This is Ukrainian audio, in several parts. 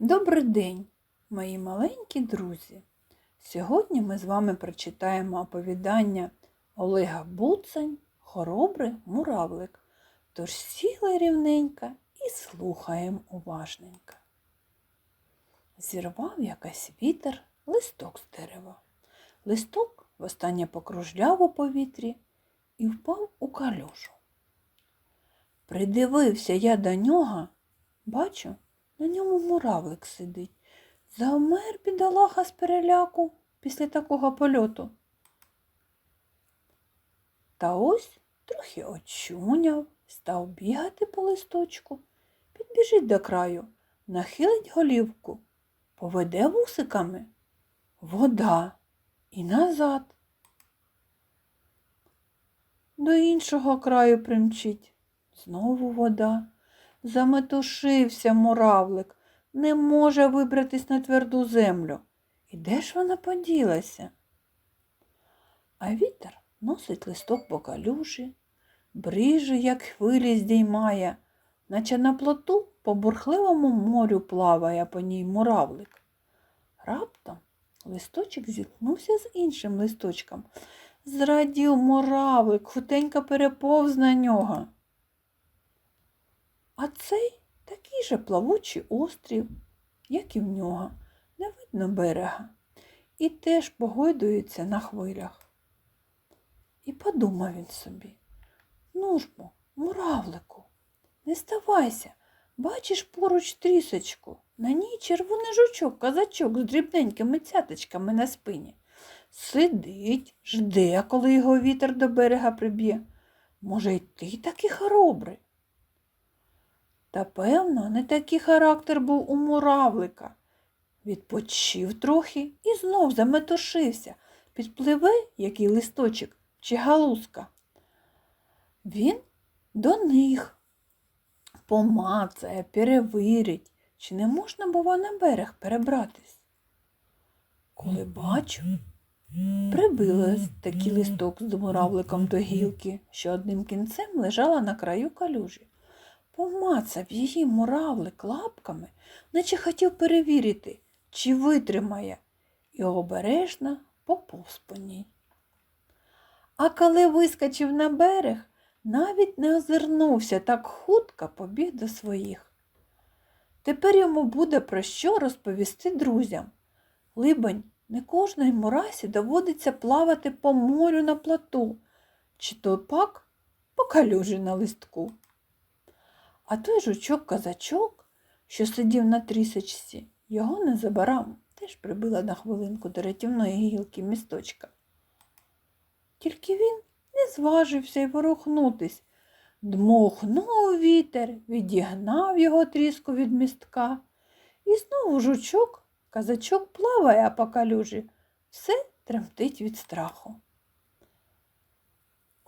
Добрий день, мої маленькі друзі! Сьогодні ми з вами прочитаємо оповідання Олега Буцень Хоробрий муравлик. Тож сіли рівненько і слухаємо уважненько. Зірвав якась вітер листок з дерева. Листок востаннє покружляв у повітрі і впав у калюжу. Придивився я до нього, бачу, на ньому муравлик сидить. Завмер бідолаха з переляку після такого польоту. Та ось трохи очуняв, став бігати по листочку, підбіжить до краю, нахилить голівку, поведе вусиками. Вода і назад. До іншого краю примчить. Знову вода. Заметушився муравлик, не може вибратись на тверду землю. І де ж вона поділася? А вітер носить листок по калюжі, бриже, як хвилі здіймає, наче на плоту по бурхливому морю плаває по ній муравлик. Раптом листочок зіткнувся з іншим листочком. Зрадів муравлик, хутенько переповз на нього. А цей такий же плавучий острів, як і в нього, не видно берега, і теж погойдується на хвилях. І подумав він собі, ну ж бо, муравлику, не ставайся, бачиш поруч трісочку, на ній червоний жучок, казачок з дрібненькими цяточками на спині. Сидить, жде, коли його вітер до берега приб'є. Може, й ти такий хоробрий. Та, певно, не такий характер був у муравлика. Відпочив трохи і знов заметушився, підпливе який листочок чи галузка. Він до них помацає, перевирить, чи не можна було на берег перебратись. Коли бачу, прибилось такий листок з муравликом до гілки, що одним кінцем лежала на краю калюжі. Помацав її муравлик лапками, наче хотів перевірити, чи витримає, і обережно поповз по ній. А коли вискочив на берег, навіть не озирнувся, так хутко побіг до своїх. Тепер йому буде про що розповісти друзям. Либонь, не кожної мурасі доводиться плавати по морю на плоту, чи то пак по калюжі на листку. А той жучок-казачок, що сидів на трісочці, його незабаром теж прибила на хвилинку до рятівної гілки місточка. Тільки він не зважився й ворухнутись. Дмухнув вітер, відігнав його тріску від містка. І знову жучок, казачок плаває по калюжі, все тремтить від страху.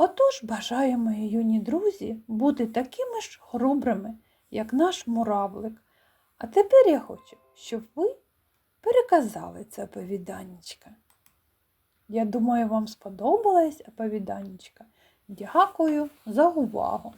Отож бажаю, мої юні друзі, бути такими ж хоробрими, як наш муравлик. А тепер я хочу, щоб ви переказали це оповіданнячка. Я думаю, вам сподобалось оповіданнячка. Дякую за увагу!